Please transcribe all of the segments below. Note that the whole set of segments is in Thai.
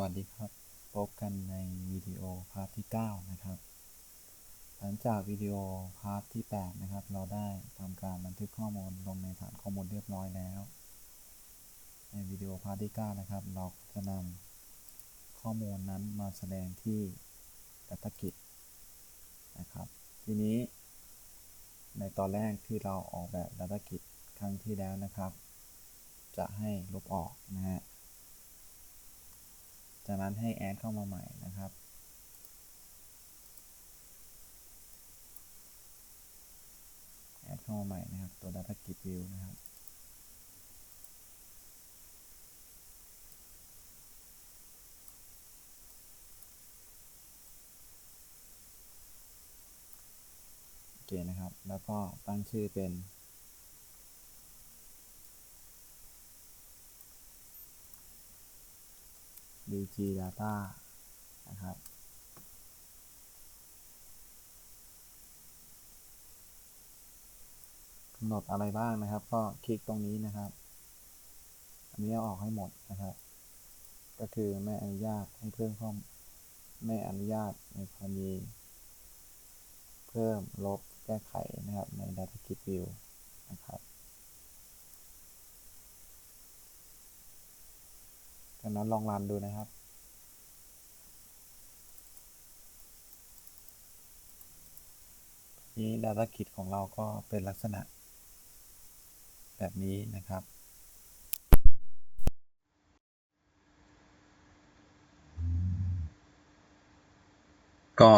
วัสดีครับ พบกันในวิดีโอพาร์ทที่ 9 นะครับ หลังจากวิดีโอพาร์ทที่ 8 นะครับ เราได้ทำการบันทึกข้อมูลลงในฐานข้อมูลเรียบร้อยแล้ว ในวิดีโอพาร์ทที่ 9 นะครับ เราจะนำข้อมูลนั้นมาแสดงที่ Data Git นะครับ ทีนี้ ในตอนแรกที่เราออกแบบ Data Git ครั้งที่แล้วนะครับ จะให้ลบออกนะฮะ จากนั้นให้แอดเข้ามาใหม่นะครับ แอดเข้ามาใหม่นะครับ ตัว Data Git View นะครับโอเคนะครับ แล้วก็ตั้งชื่อเป็น dg data นะครับ กำหนดอะไรบ้างนะครับ ก็คลิกตรงนี้นะครับ อันนี้เอาออกให้หมดนะครับ ก็คือไม่อนุญาตให้เพิ่มข้อมไม่อนุญาตในกรณีเพิ่มลบแก้ไขนะครับใน Data Git View นะครับ จากนั้นลองรันดูนะครับ นี้ Data Kit ของเราก็เป็นลักษณะ แบบนี้นะครับ ก็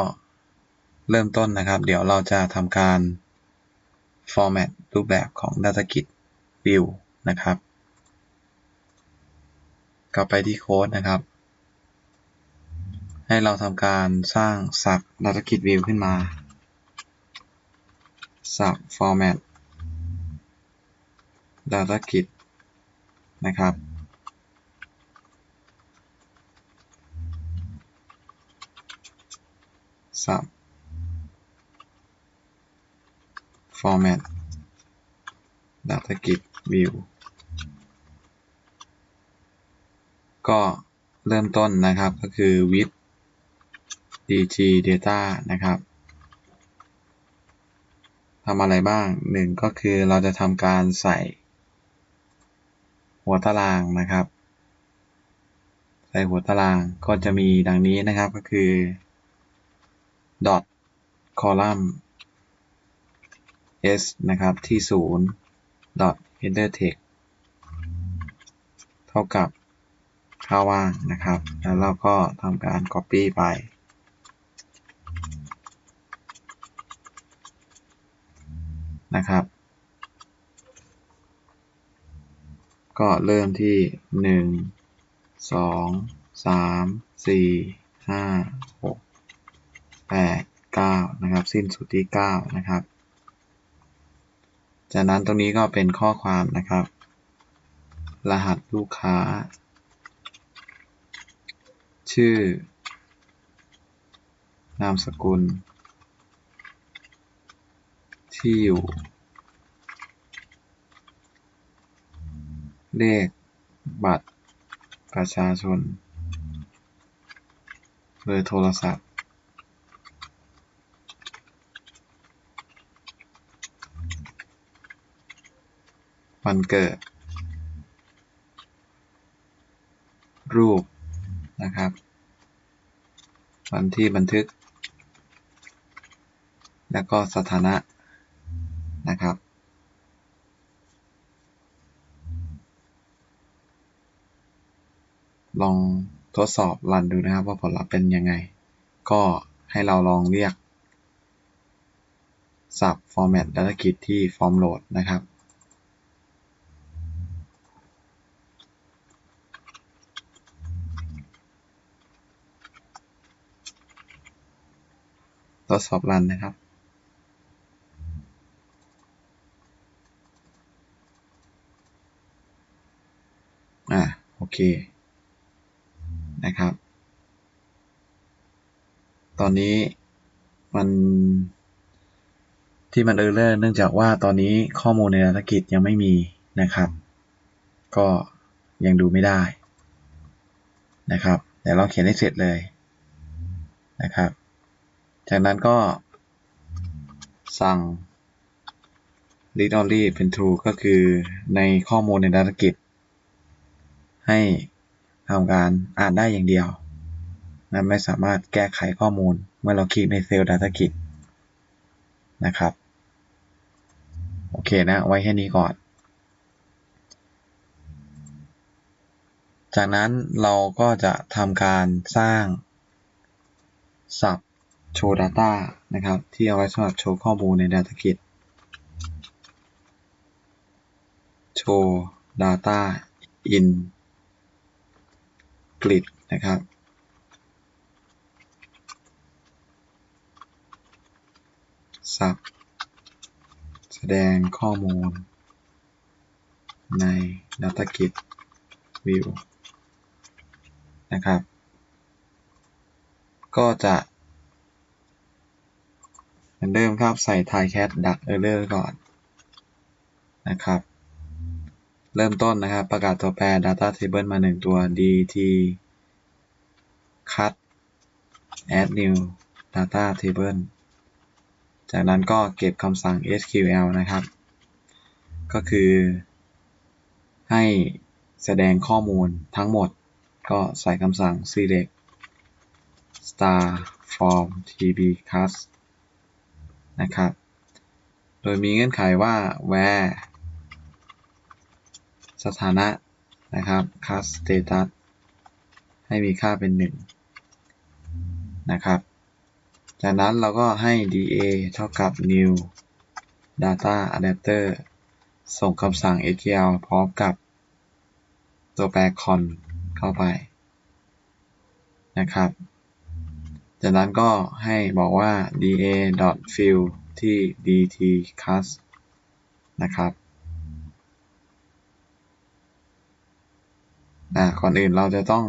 เริ่มต้นนะครับ เดี๋ยวเราจะทำการ format รูปแบบของ Data Git View นะครับ กลับไปที่โค้ดนะครับ ให้เราทำการสร้างสับ data kit view ขึ้นมา สับ format data kit นะครับ สับ format data kit view ก็เริ่มต้นนะครับก็คือ with dg data นะครับทำอะไรบ้างหนึ่งก็คือเราจะทำการใส่ หัวตารางนะครับ ใส่หัวตารางก็จะมีดังนี้นะครับก็คือ dot column s นะครับที่ศูนย์ dot header text เท่ากับ ค่าว่างนะครับ แล้วเราก็ทำการ copy ไป นะครับ ก็เริ่มที่หนึ่งสองสามสี่ห้าหกแปดเก้านะครับ สิ้นสุดที่เก้านะครับ จากนั้นตรงนี้ก็เป็นข้อความนะครับ รหัสลูกค้า ชื่อ นามสกุล ที่อยู่ เลข บัตร ประชาชน เบอร์โทรศัพท์ วันเกิดรูปนะครับ วันที่บันทึก แล้วก็สถานะนะครับ ลองทดสอบรันดูนะครับว่าผลลัพธ์เป็นยังไง ก็ให้เราลองเรียกสับ format data kit ที่ form load นะครับ ทดสอบรันนะครับ อ่าโอเค นะครับ ตอนนี้มันที่มันเออร์เลอร์เนื่องจากว่าตอนนี้ข้อมูลในธุรกิจยังไม่มีนะครับ ก็ยังดูไม่ได้นะครับดี๋ยวเราเขียนให้เสร็จเลยนะครับ จากนั้นก็ สั่ง read only เป็น true ก็คือในข้อมูลใน Data Grid ให้ทำการอ่านได้อย่างเดียวนะไม่สามารถแก้ไขข้อมูลเมื่อเราคลิกในเซลล์ Data Grid นะครับ โอเคนะ ไว้แค่นี้ก่อน จากนั้นเราก็จะทำการสร้าง สับ โชว์ Data นะครับ ที่เอาไว้สำหรับโชว์ข้อมูลใน Data Grid โชว์ Data in Grid นะครับสับแสดงข้อมูล ใน Data Grid View นะครับ ก็จะ มือนเดิมครับใส่ tycat ดัก error ก่อนนะครับ เริ่มต้นนะครับ ประกาศตัวแปร data table มา 1 ตัว dt cut add new data table จากนั้นก็เก็บคำสั่ง SQL นะครับ ก็คือให้แสดงข้อมูลทั้งหมดก็ใส่คำสั่ง select star from tb cast นะครับ โดยมีเงื่อนไขว่า where สถานะนะครับ cast status ให้มีค่าเป็น 1 นะครับ จากนั้นเราก็ให้ da เท่ากับ new data adapter ส่งคำสั่ง SQL พร้อมกับตัวแปร con เข้าไปนะครับ จากนั้นก็ให้บอกว่า da fill ที่ dt cast นะครับอ่าก่อนอื่นเราจะต้อง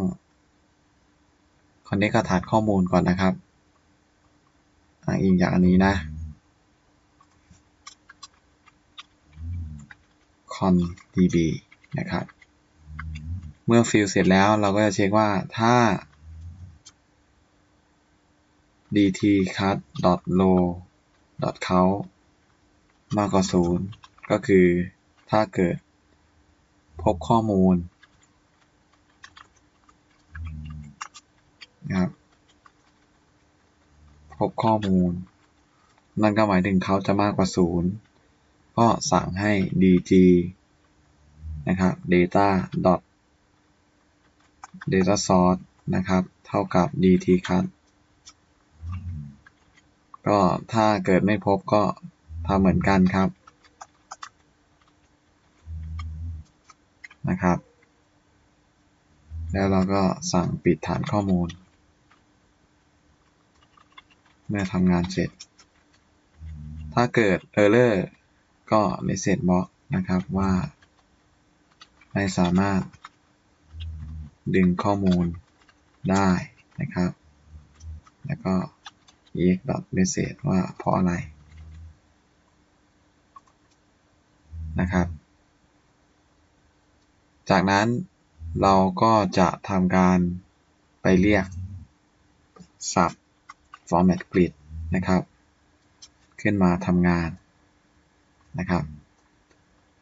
connect กับฐานข้อมูลก่อนนะครับอ้างอิงจากอันนี้นะ con db นะครับ เมื่อฟิลเสร็จแล้วเราก็จะเช็คว่าถ้า dt cut low count มากกว่า0ก็คือถ้าเกิด พบข้อมูลนะครับพบข้อมูล นั่นก็หมายถึงเขาจะมากกว่า 0 ก็สั่งให้ dg นะครับ data dot data source นะครับ เท่ากับ dt cut ก็ถ้าเกิดไม่พบก็ทำเหมือนกันครับนะครับ แล้วเราก็สั่งปิดฐานข้อมูล เมื่อทำงานเสร็จ ถ้าเกิด Error ก็ Message Box นะครับว่า ไม่สามารถดึงข้อมูลได้นะครับ แล้วก็ ex message ว่าเพราะอะไรนะครับ จากนั้นเราก็จะทำการไปเรียก sub format grid นะครับ ขึ้นมาทำงานนะครับ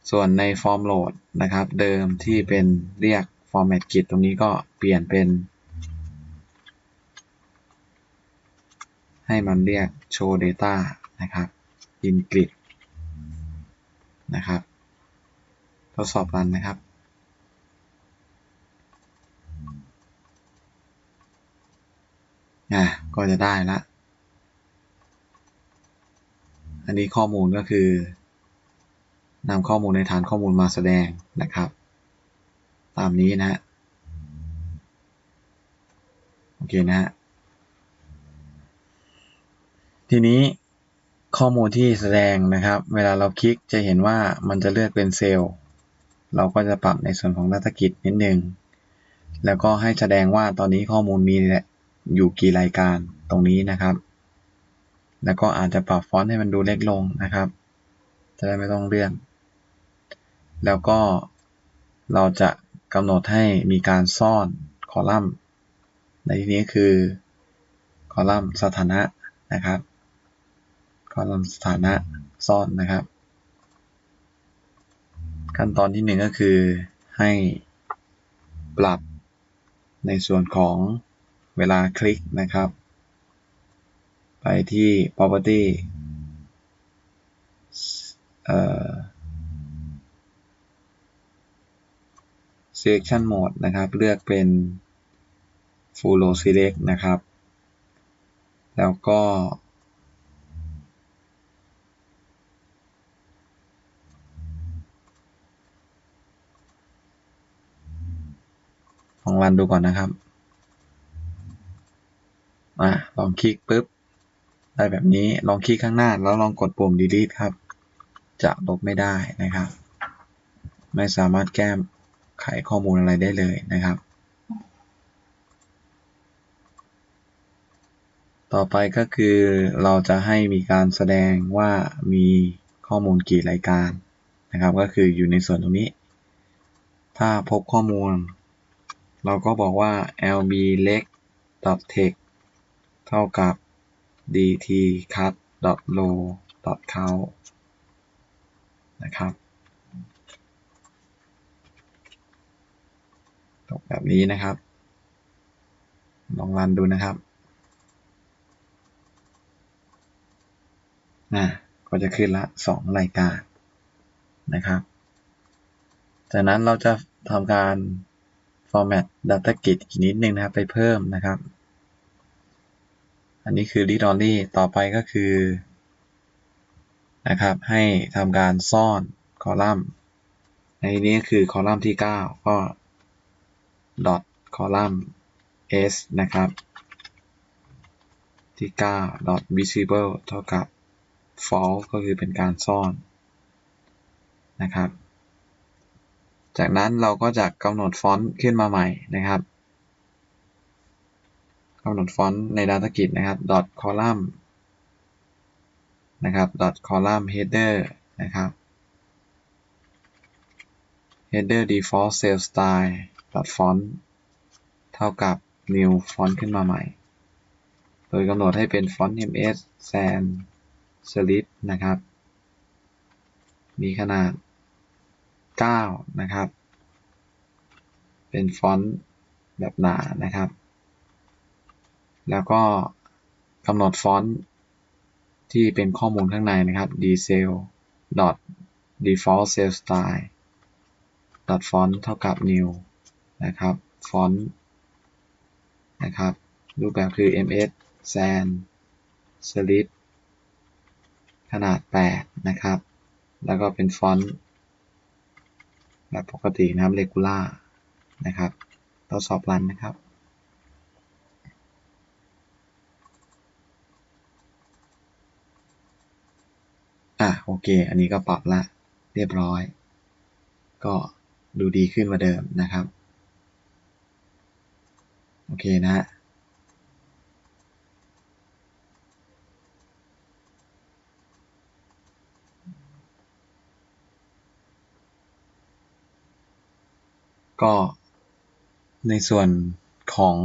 ส่วนใน form load นะครับ เดิมที่เป็นเรียก format grid ตรงนี้ก็เปลี่ยนเป็น ให้มันเรียก show data นะครับ in grid นะครับ ทดสอบรันนะครับ อะ ก็จะได้ละ อันนี้ข้อมูลก็คือนำข้อมูลในฐานข้อมูลมาแสดงนะครับ ตามนี้นะฮะโอเคนะฮะ ทีนี้ข้อมูลที่แสดงนะครับ เวลาเราคลิกจะเห็นว่ามันจะเลือกเป็นเซลล์ เราก็จะปรับในส่วนของ Data Grid นิดนึง แล้วก็ให้แสดงว่าตอนนี้ข้อมูลมีอยู่กี่รายการตรงนี้นะครับ แล้วก็อาจจะปรับฟอนต์ให้มันดูเล็กลงนะครับ จะได้ไม่ต้องเลื่อน แล้วก็เราจะกำหนดให้มีการซ่อนคอลัมน์ ในที่นี้คือคอลัมน์สถานะนะครับ คอลัมน์สถานะซ่อนนะครับ ขั้นตอนที่หนึ่งก็คือให้ปรับในส่วนของเวลาคลิกนะครับ ไปที่ property เอ่อ selection mode นะครับ เลือกเป็น full row select นะครับ แล้วก็ ลองรันดูก่อนนะครับอะลองคลิกปุ๊บ ได้แบบนี้ลองคลิกข้างหน้า แล้วลองกดปุ่ม delete ครับ จะลบไม่ได้นะครับ ไม่สามารถแก้ไขข้อมูลอะไรได้เลยนะครับ ต่อไปก็คือเราจะให้มีการแสดงว่ามีข้อมูลกี่รายการนะครับ ก็คืออยู่ในส่วนตรงนี้ ถ้าพบข้อมูล เราก็บอกว่า lb เล็ก dot text เท่ากับ dt cut row count นะครับ ตกแบบนี้นะครับ ลองรันดูนะครับอะก็จะขึ้นละสองรายการนะครับ จากนั้นเราจะทำการ format data grid อีกนิดนึงนะครับ ไปเพิ่มนะครับ อันนี้คือ read only ต่อไปก็คือนะครับ ให้ทำการซ่อนคอลัมน์ในนี้คือคอลัมน์ที่ 9 ก็ dot column s นะครับ ที่ 9 dot visible เท่ากับ false ก็คือเป็นการซ่อนนะครับ จากนั้นเราก็จะกำหนดฟอนต์ขึ้นมาใหม่นะครับกำหนดฟอนต์ใน Data Grid นะครับ dot column นะครับ dot column header นะครับ header default cell style dot font เท่ากับ new font ขึ้นมาใหม่ โดยกำหนดให้เป็นฟอนต์ ms sans serif นะครับ มีขนาด 9 นะครับ เป็นฟอนต์แบบหนานะครับ แล้วก็กำหนดฟอนต์ที่เป็นข้อมูลข้างในนะครับ dcell dot default cell style dot font เท่ากับ new นะครับฟอนต์นะครับ รูปแบบคือ ms sans serif ขนาด 8 นะครับ แล้วก็เป็นฟอนต์ แบบปกตินะครับ regular นะครับทดสอบรันนะครับ อะโอเค อันนี้ก็ปรับละเรียบร้อย ก็ดูดีขึ้นกว่าเดิมนะครับ โอเคนะฮะ ก็ในส่วนของ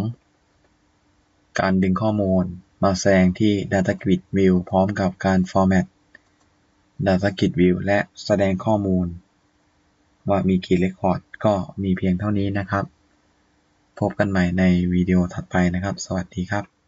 การดึงข้อมูลมาแสดงที่ Data Grid View พร้อมกับการ Format Data Grid View และแสดงข้อมูล ว่ามีกี่เรคคอร์ดก็มีเพียงเท่านี้นะครับ พบกันใหม่ในวิดีโอถัดไปนะครับ สวัสดีครับ